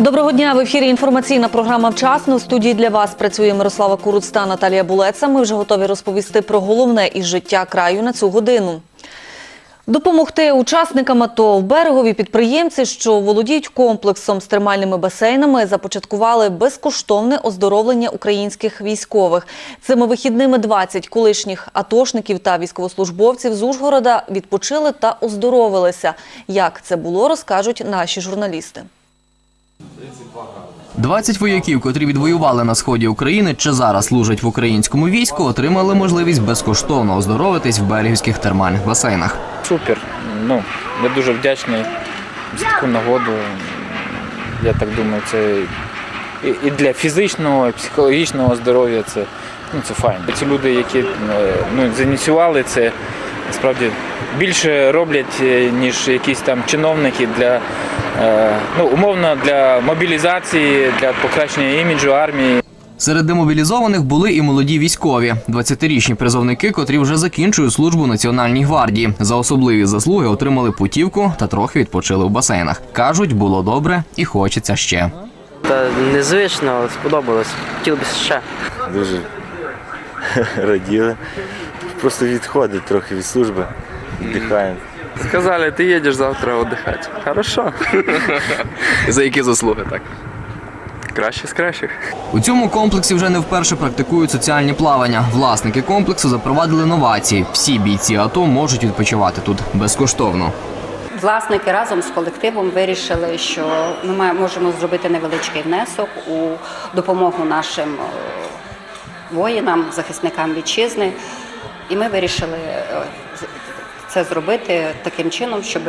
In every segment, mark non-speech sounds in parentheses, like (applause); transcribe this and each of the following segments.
Доброго дня в ефірі. Інформаційна програма вчасно. В студії для вас працює Мирослава Куруц та Наталія Булеца. Ми вже готові розповісти про головне із життя краю на цю годину. Допомогти учасникам АТО в берегові підприємці, що володіють комплексом з термальними басейнами, започаткували безкоштовне оздоровлення українських військових. Цими вихідними 20 колишніх атошників та військовослужбовців з Ужгорода відпочили та оздоровилися. Як це було, розкажуть наші журналісти. 20 вояків, котрі відвоювали на сході України чи зараз служать в українському війську, отримали можливість безкоштовно оздоровитись в берегівських термальних басейнах. Супер. Ну, я дуже вдячний за таку нагоду. Я так думаю, це і для фізичного, і психологічного здоров'я це, ну, це файно. Ці люди, які е, ну, зініціювали це, насправді більше роблять, е, ніж якісь там чиновники для ну, умовно для мобілізації, для покращення іміджу армії. Серед демобілізованих були і молоді військові, 20-річні призовники, котрі вже закінчують службу Національній гвардії. За особливі заслуги отримали путівку та трохи відпочили в басейнах. кажуть, було добре і хочеться ще. Та незвично, сподобалось. Хотів би ще. дуже (laughs) раділи. Просто відходить трохи від служби, віддихаємо. Сказали, ты едешь завтра отдыхать. Хорошо. (laughs) За які заслуги так? Краще з кращих. У цьому комплексі вже не вперше практикують соціальні плавання. Власники комплексу запровадили новації. Всі бійці АТО можуть відпочивати тут безкоштовно. Власники разом з колективом вирішили, що ми можемо зробити невеличкий внесок у допомогу нашим е, воїнам, захисникам вітчизни. І ми вирішили е, це зробити таким чином, щоб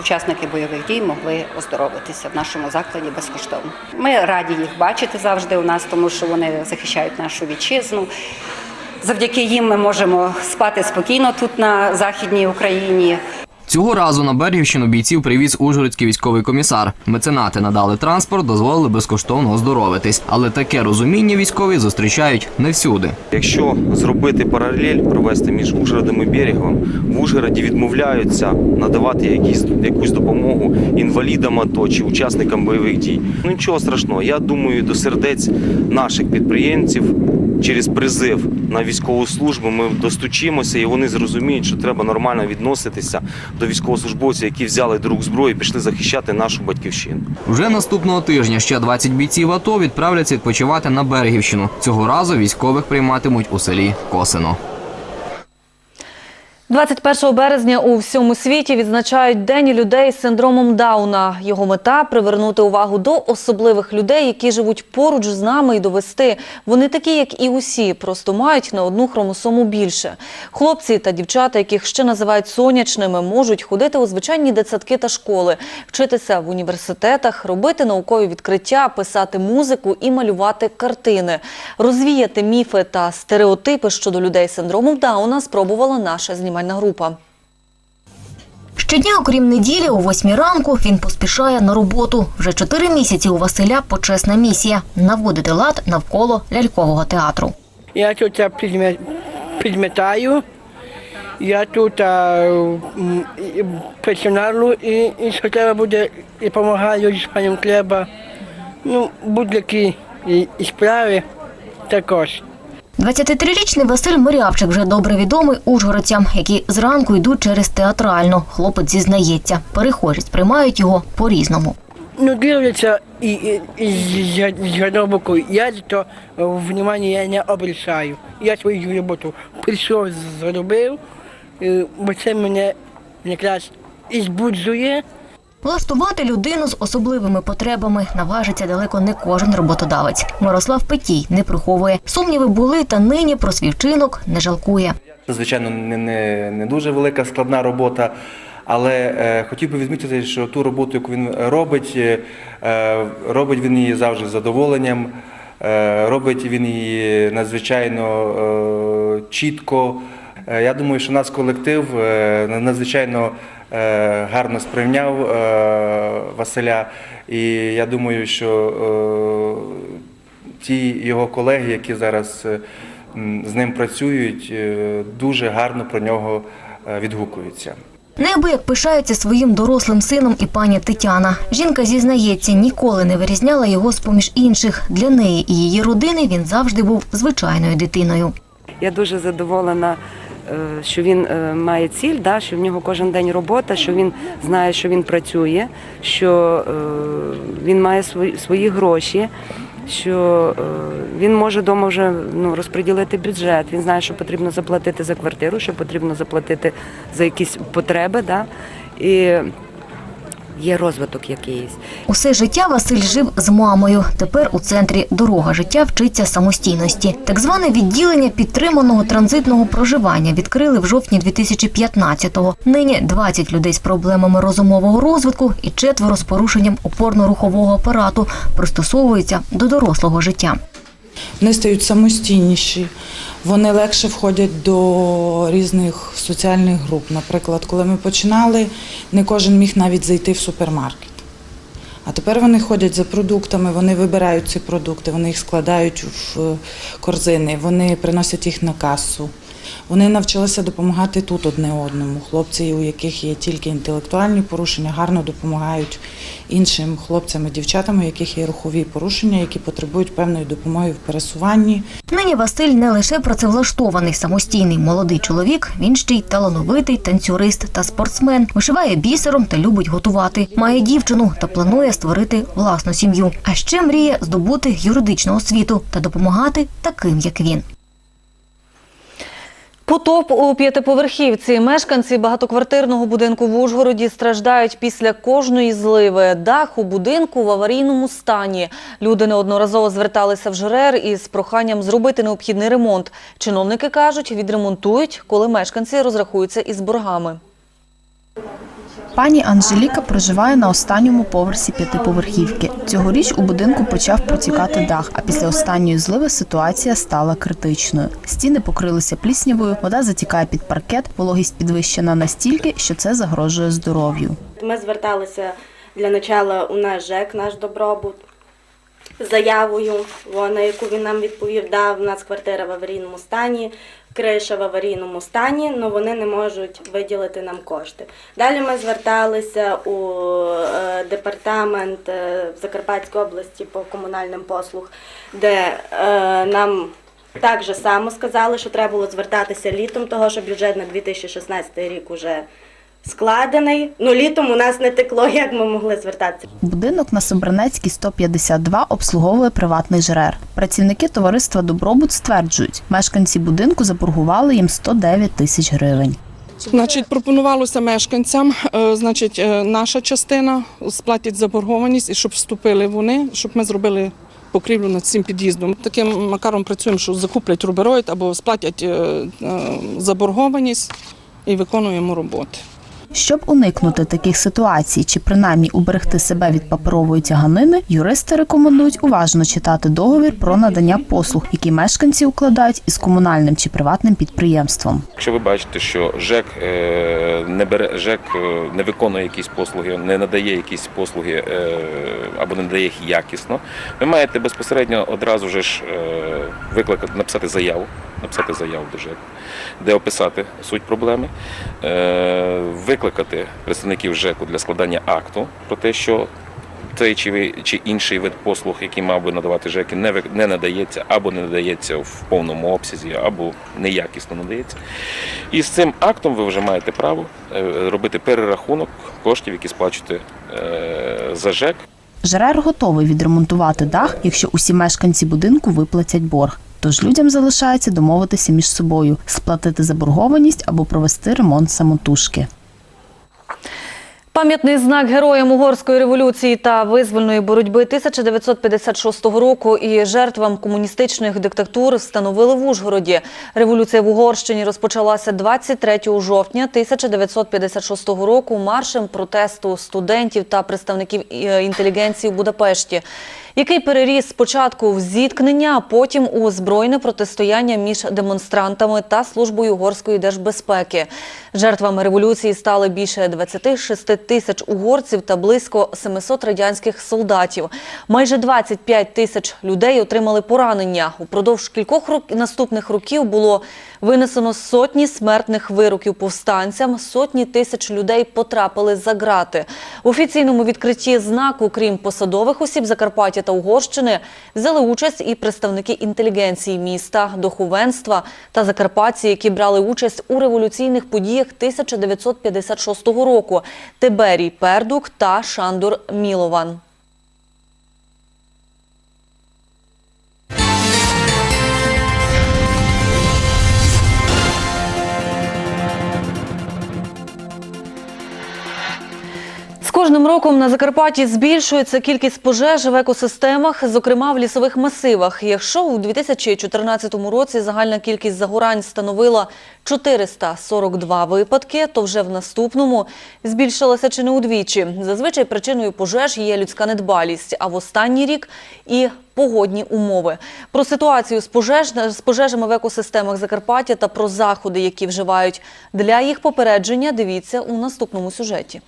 учасники бойових дій могли оздоровитися в нашому закладі безкоштовно. Ми раді їх бачити завжди у нас, тому що вони захищають нашу вітчизну. Завдяки їм ми можемо спати спокійно тут на західній Україні. Цього разу на Берегівщину бійців привіз Ужгородський військовий комісар. Меценати надали транспорт, дозволили безкоштовно оздоровитись. Але таке розуміння військові зустрічають не всюди. Якщо зробити паралель, провести між Ужгородом і берегом, в Ужгороді відмовляються надавати якісь, якусь допомогу інвалідам АТО чи учасникам бойових дій. Ну нічого страшного. Я думаю, до сердець наших підприємців через призив на військову службу ми достучимося, і вони зрозуміють, що треба нормально відноситися до військовослужбовців, які взяли друг зброї, і пішли захищати нашу батьківщину. Вже наступного тижня ще 20 бійців АТО відправляться відпочивати на Берегівщину. Цього разу військових прийматимуть у селі Косино. 21 березня у всьому світі відзначають День людей з синдромом Дауна. Його мета привернути увагу до особливих людей, які живуть поруч з нами і довести. Вони такі, як і усі, просто мають на одну хромосому більше. Хлопці та дівчата, яких ще називають сонячними, можуть ходити у звичайні дитсадки та школи, вчитися в університетах, робити наукові відкриття, писати музику і малювати картини. Розвіяти міфи та стереотипи щодо людей з синдромом Дауна спробувала наша знімальна група. Щодня, окрім неділі, о восьмій ранку він поспішає на роботу. Вже чотири місяці у Василя почесна місія наводити лад навколо лялькового театру. Я тут а, підме- підметаю, я тут а, і персоналу і, і що треба буде, і допомагаю з паном Клеба. Ну, будь-які справи також. 23-річний Василь Морявчик вже добре відомий ужгородцям, які зранку йдуть через театральну. Хлопець зізнається, перехожі сприймають його по-різному. Ну, дивляться і, і, і з- з одного боку. Я то внимання я не обращаю. Я свою роботу прийшов, зробив, е, бо це мене якраз і збуджує. Влаштувати людину з особливими потребами наважиться далеко не кожен роботодавець. Мирослав Петій не приховує. Сумніви були, та нині про свій вчинок не жалкує. Це, звичайно, не, не, не дуже велика складна робота, але е, хотів би відмітити, що ту роботу, яку він робить, е, робить він її завжди з задоволенням, е, робить він її надзвичайно е, чітко. Е, я думаю, що наш колектив е, надзвичайно е, гарно сприйняв Василя, і я думаю, що ті його колеги, які зараз з ним працюють, дуже гарно про нього відгукуються. Неабияк пишається своїм дорослим сином і пані Тетяна. Жінка зізнається, ніколи не вирізняла його з поміж інших. Для неї і її родини він завжди був звичайною дитиною. Я дуже задоволена, що він е, має ціль, да, що в нього кожен день робота, що він знає, що він працює, що е, він має свої, гроші, що е, він може вдома вже ну, розподілити бюджет. Він знає, що потрібно заплатити за квартиру, що потрібно заплатити за якісь потреби. Да, і є розвиток якийсь. Усе життя Василь жив з мамою. Тепер у центрі дорога життя вчиться самостійності. Так зване відділення підтриманого транзитного проживання відкрили в жовтні 2015-го. Нині 20 людей з проблемами розумового розвитку і четверо з порушенням опорно-рухового апарату пристосовуються до дорослого життя. Вони стають самостійніші, вони легше входять до різних соціальних груп. Наприклад, коли ми починали, не кожен міг навіть зайти в супермаркет. А тепер вони ходять за продуктами, вони вибирають ці продукти, вони їх складають в корзини, вони приносять їх на касу. Вони навчилися допомагати тут одне одному. Хлопці, у яких є тільки інтелектуальні порушення, гарно допомагають іншим хлопцям і дівчатам, у яких є рухові порушення, які потребують певної допомоги в пересуванні. Нині Василь не лише працевлаштований самостійний молодий чоловік, він ще й талановитий танцюрист та спортсмен. Вишиває бісером та любить готувати. Має дівчину та планує створити власну сім'ю. А ще мріє здобути юридичну освіту та допомагати таким, як він. Потоп у п'ятиповерхівці. Мешканці багатоквартирного будинку в Ужгороді страждають після кожної зливи. Дах у будинку в аварійному стані. Люди неодноразово зверталися в ЖРР із проханням зробити необхідний ремонт. Чиновники кажуть, відремонтують, коли мешканці розрахуються із боргами. Пані Анжеліка проживає на останньому поверсі п'ятиповерхівки. Цьогоріч у будинку почав протікати дах, а після останньої зливи ситуація стала критичною. Стіни покрилися пліснявою, вода затікає під паркет, вологість підвищена настільки, що це загрожує здоров'ю. Ми зверталися для начала у наш ЖЕК, наш добробут, заявою, на яку він нам відповів, да, в нас квартира в аварійному стані, криша в аварійному стані, але вони не можуть виділити нам кошти. Далі ми зверталися у е, департамент Закарпатської області по комунальним послуг, де е, нам так же само сказали, що треба було звертатися літом, того що бюджет на 2016 рік уже складений. Ну літом у нас не текло, як ми могли звертатися. Будинок на Собранецькій 152 обслуговує приватний ЖРЕР. Працівники товариства Добробут стверджують, мешканці будинку заборгували їм 109 тисяч гривень. Значить, пропонувалося мешканцям, е, значить, е, наша частина сплатить заборгованість і щоб вступили вони, щоб ми зробили покрівлю над цим під'їздом. Таким макаром працюємо, що закуплять рубероїд або сплатять е, заборгованість і виконуємо роботи. Щоб уникнути таких ситуацій чи принаймні уберегти себе від паперової тяганини, юристи рекомендують уважно читати договір про надання послуг, які мешканці укладають із комунальним чи приватним підприємством. Якщо ви бачите, що ЖЕК е, не бере ЖЕК е, не виконує якісь послуги, не надає якісь послуги е, або не надає їх якісно, ви маєте безпосередньо одразу ж викликати, написати заяву, написати заяву ЖЕК, де описати суть проблеми, е, викликати представників ЖЕКу для складання акту про те, що той чи, інший вид послуг, який мав би надавати ЖЕКи, не, надається або не надається в повному обсязі, або неякісно надається. І з цим актом ви вже маєте право е, робити перерахунок коштів, які сплачуєте е, за ЖЕК. ЖРЕР готовий відремонтувати дах, якщо усі мешканці будинку виплатять борг. Тож людям залишається домовитися між собою, сплатити заборгованість або провести ремонт самотужки. Пам'ятний знак героям угорської революції та визвольної боротьби 1956 року і жертвам комуністичних диктатур встановили в Ужгороді. Революція в Угорщині розпочалася 23 жовтня 1956 року маршем протесту студентів та представників е, інтелігенції в Будапешті який переріс спочатку в зіткнення, а потім у збройне протистояння між демонстрантами та службою угорської держбезпеки. Жертвами революції стали більше 26 9 тисяч угорців та близько 700 радянських солдатів. Майже 25 тисяч людей отримали поранення. Упродовж кількох рок- наступних років було винесено сотні смертних вироків повстанцям, сотні тисяч людей потрапили за грати. В офіційному відкритті знаку, крім посадових осіб Закарпаття та Угорщини, взяли участь і представники інтелігенції міста, духовенства та закарпатці, які брали участь у революційних подіях 1956 року. Тиберій Пердук та Шандур Мілован. Кожним роком на Закарпатті збільшується кількість пожеж в екосистемах, зокрема в лісових масивах. Якщо у 2014 році загальна кількість загорань становила 442 випадки, то вже в наступному збільшилася чи не удвічі. Зазвичай причиною пожеж є людська недбалість, а в останній рік і погодні умови. Про ситуацію з, пожеж, з пожежами в екосистемах Закарпаття та про заходи, які вживають для їх попередження, дивіться у наступному сюжеті.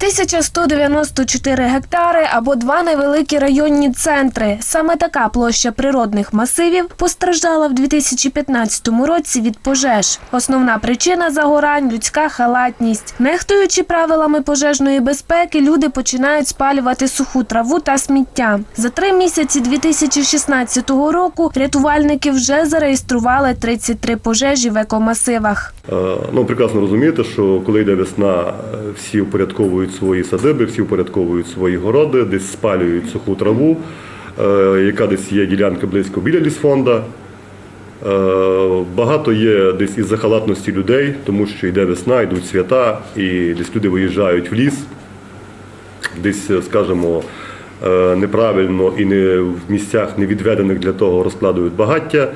1194 гектари або два невеликі районні центри. Саме така площа природних масивів постраждала в 2015 році від пожеж. Основна причина загорань людська халатність. Нехтуючи правилами пожежної безпеки, люди починають спалювати суху траву та сміття. За три місяці 2016 року рятувальники вже зареєстрували 33 пожежі в екомасивах. Е, Ну, прекрасно розумієте, що коли йде весна, е, всі упорядковують свої садиби, всі упорядковують свої городи, десь спалюють суху траву, е, яка десь є ділянка близько біля лісфонда. Багато є десь із-за халатності людей, тому що йде весна, йдуть свята, і десь люди виїжджають в ліс, десь, скажімо, неправильно і не в місцях не відведених для того розкладують багаття,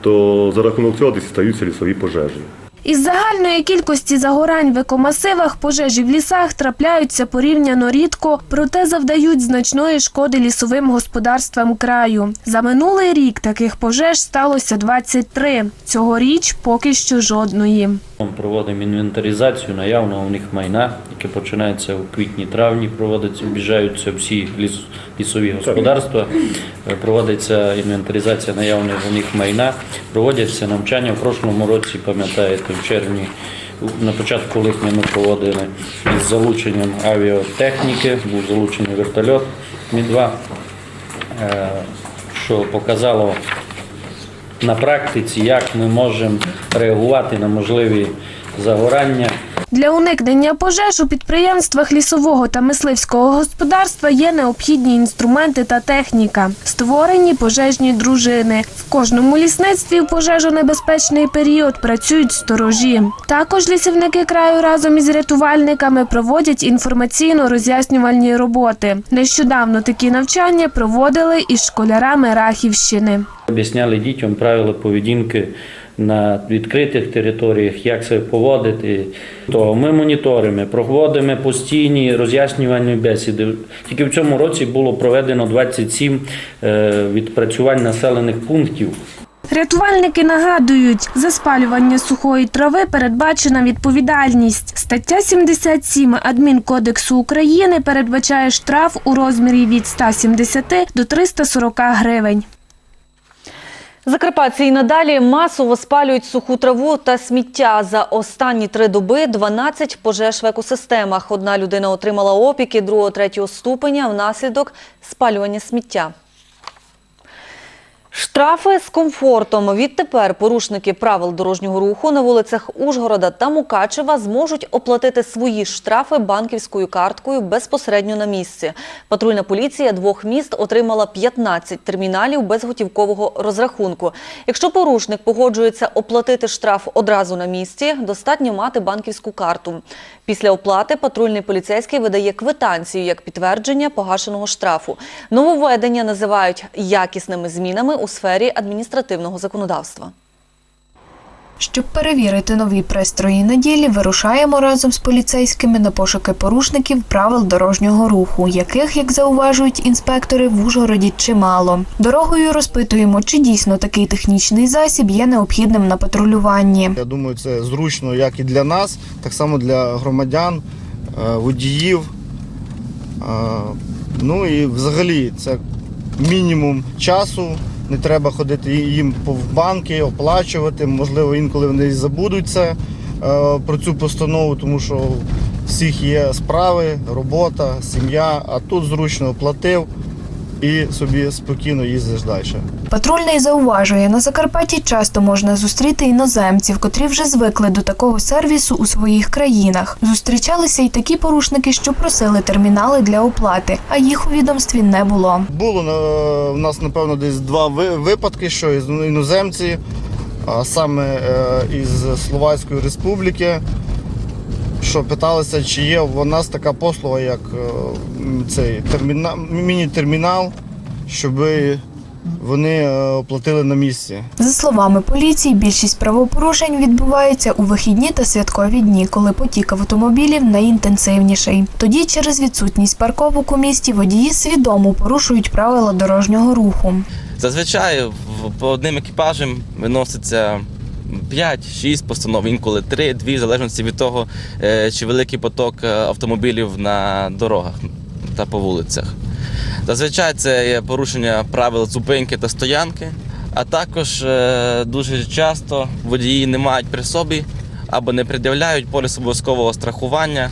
то за рахунок цього десь стаються лісові пожежі. Із загальної кількості загорань в екомасивах пожежі в лісах трапляються порівняно рідко, проте завдають значної шкоди лісовим господарствам краю. За минулий рік таких пожеж сталося 23. Цьогоріч поки що жодної. Ми Проводимо інвентаризацію наявного у них майна, яке починається у квітні-травні. Проводиться, об'їжджаються всі ліс, лісові господарства. Е, Проводиться інвентаризація наявного у них майна. Проводяться навчання. В прошлому році, пам'ятаєте, в червні на початку липня ми проводили із залученням авіатехніки, був залучений вертольот Мі-2, е, що показало на практиці, як ми можемо реагувати на можливі загорання. Для уникнення пожеж у підприємствах лісового та мисливського господарства є необхідні інструменти та техніка. Створені пожежні дружини. В кожному лісництві в пожежонебезпечний період працюють сторожі. Також лісівники краю разом із рятувальниками проводять інформаційно-роз'яснювальні роботи. Нещодавно такі навчання проводили із школярами Рахівщини. Об'ясняли дітям правила поведінки на відкритих територіях, як себе поводити. То ми моніторимо, проводимо постійні роз'яснювальні бесіди. Тільки в цьому році було проведено 27 е, відпрацювань населених пунктів. Рятувальники нагадують, за спалювання сухої трави передбачена відповідальність. Стаття 77 Адмінкодексу України передбачає штраф у розмірі від 170 до 340 гривень. Закарпатці і надалі масово спалюють суху траву та сміття. За останні три доби 12 пожеж в екосистемах. Одна людина отримала опіки другого-третього ступеня внаслідок спалювання сміття. Штрафи з комфортом. Відтепер порушники правил дорожнього руху на вулицях Ужгорода та Мукачева зможуть оплатити свої штрафи банківською карткою безпосередньо на місці. Патрульна поліція двох міст отримала 15 терміналів безготівкового розрахунку. Якщо порушник погоджується оплатити штраф одразу на місці, достатньо мати банківську карту. Після оплати патрульний поліцейський видає квитанцію як підтвердження погашеного штрафу. Нововведення називають якісними змінами у сфері адміністративного законодавства. Щоб перевірити нові пристрої на ділі, вирушаємо разом з поліцейськими на пошуки порушників правил дорожнього руху, яких, як зауважують інспектори, в Ужгороді чимало. Дорогою розпитуємо, чи дійсно такий технічний засіб є необхідним на патрулюванні. Я думаю, це зручно як і для нас, так само для громадян. е, водіїв. Е, Ну і взагалі це мінімум часу. Не треба ходити їм в банки, оплачувати. Можливо, інколи вони і забудуть це е, про цю постанову, тому що всіх є справи, робота, сім'я, а тут зручно оплатив і собі спокійно їздиш далі. Патрульний зауважує, на Закарпатті часто можна зустріти іноземців, котрі вже звикли до такого сервісу у своїх країнах. Зустрічалися й такі порушники, що просили термінали для оплати, а їх у відомстві не було. Було у нас, напевно, десь два ви- випадки, що іноземці, а саме е, із Словацької республіки, що питалися, чи є в нас така послуга, як е, цей термінал, міні-термінал, щоб вони е, оплатили на місці. За словами поліції, більшість правопорушень відбувається у вихідні та святкові дні, коли потік автомобілів найінтенсивніший. Тоді через відсутність парковок у місті водії свідомо порушують правила дорожнього руху. Зазвичай в- по одним екіпажем виноситься 5-6 постанов, інколи 3-2, в залежності від того, е, чи великий поток е, автомобілів на дорогах та по вулицях. Зазвичай це є порушення правил зупинки та стоянки, а також е, дуже часто водії не мають при собі або не пред'являють поліс обов'язкового страхування,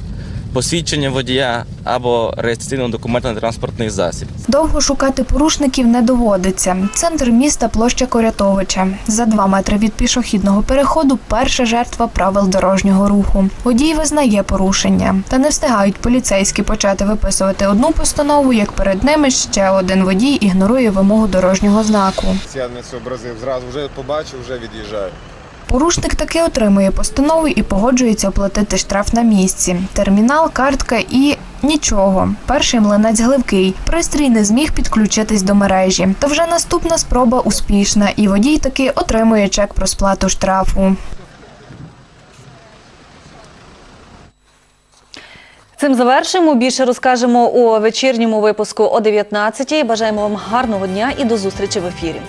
посвідчення водія або реєстраційного документу на транспортний засіб. Довго шукати порушників не доводиться. Центр міста площа Корятовича. За два метри від пішохідного переходу перша жертва правил дорожнього руху. Водій визнає порушення. Та не встигають поліцейські почати виписувати одну постанову, як перед ними ще один водій ігнорує вимогу дорожнього знаку. Я не зобразив, зразу вже побачив, вже від'їжджаю. Порушник таки отримує постанову і погоджується оплатити штраф на місці. Термінал, картка і нічого. Перший млинець гливкий. Пристрій не зміг підключитись до мережі. Та вже наступна спроба успішна, і водій таки отримує чек про сплату штрафу. Цим завершимо. Більше розкажемо у вечірньому випуску о 19-й. Бажаємо вам гарного дня і до зустрічі в ефірі.